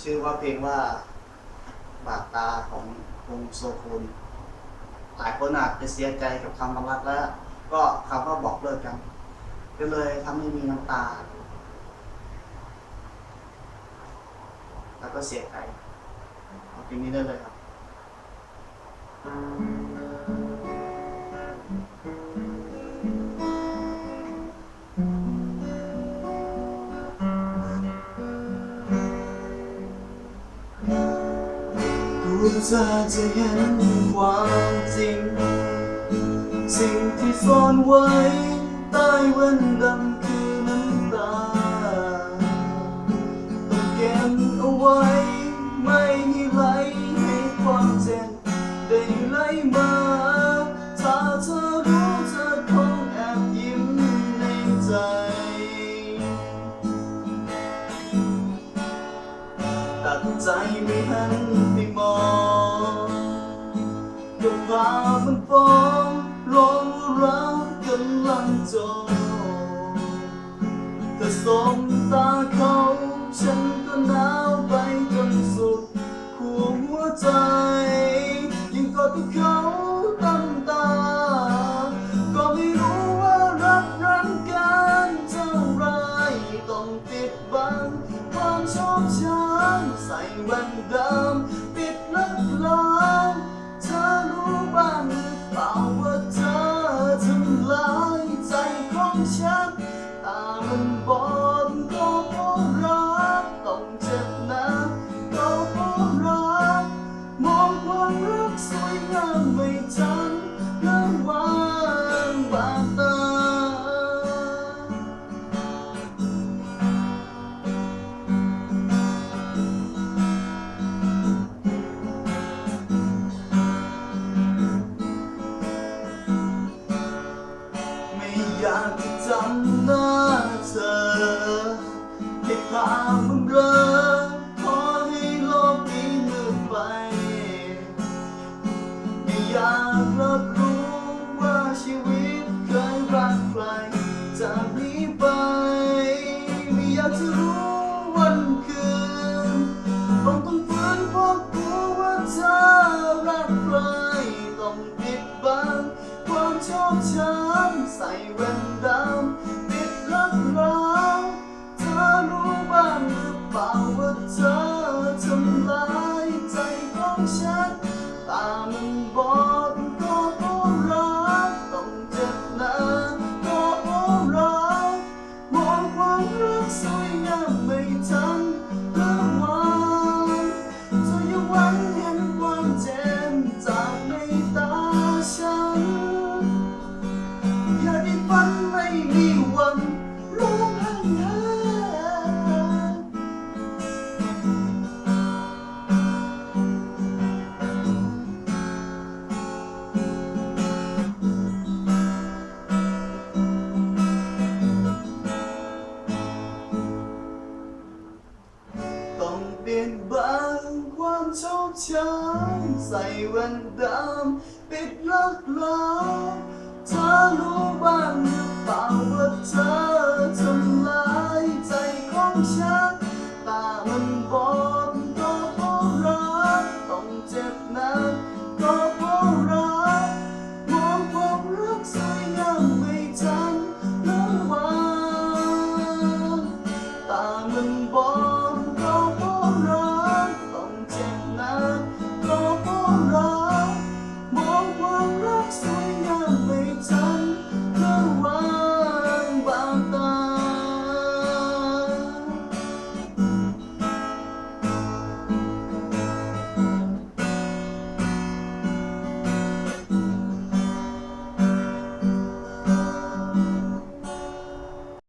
ชื่อว่าเพลงว่าบาดตาของวงโซคูนหลายคนอาจจะเสียใจกับคำบำรักและก็คำว่าบอกเลิกกันก็เลยทำให้มีน้ำตา แล้วก็เสียใจเอาเพลงนี้ได้เลยครับรู้ เธอจะเห็นความจริง สิ่งที่ซ่อนไว้ใต้แว่นดำคือน้ำตาต้องเก็บเอาไว้ ไม่ให้ไหลให้ความเจ็บได้ไหลมาถ้าเธอรู้เธอคงแอบยิ้มในใจตัดใจไม่หัน ที่เขาตั้งตา ก็ไม่รู้ว่ารักรันกันเท่าไรต้องปิดบังความชอบฉันใส่แว่นดำปิดลับลางเธอรู้บ้างหรือเปล่าว่าเธอทำลายใจของฉันตามันบอดำหน้าเธอให้ภาพมันเรอขอให้โลกนี้มืดไป ไม่อยากรับรู้ว่าชีวิตเคยรักใครจากนี้ไป ไม่อยากจะรู้วันคืนต้องต้องฝืนเพราะกลัวว่าเธอรักใครต้องปิดบังความชอบฉันใส่แว่น ชอบช้ำใส่แว่นดำปิดลักลอบเธอรู้บ้างหรือเปล่าว่าเธอ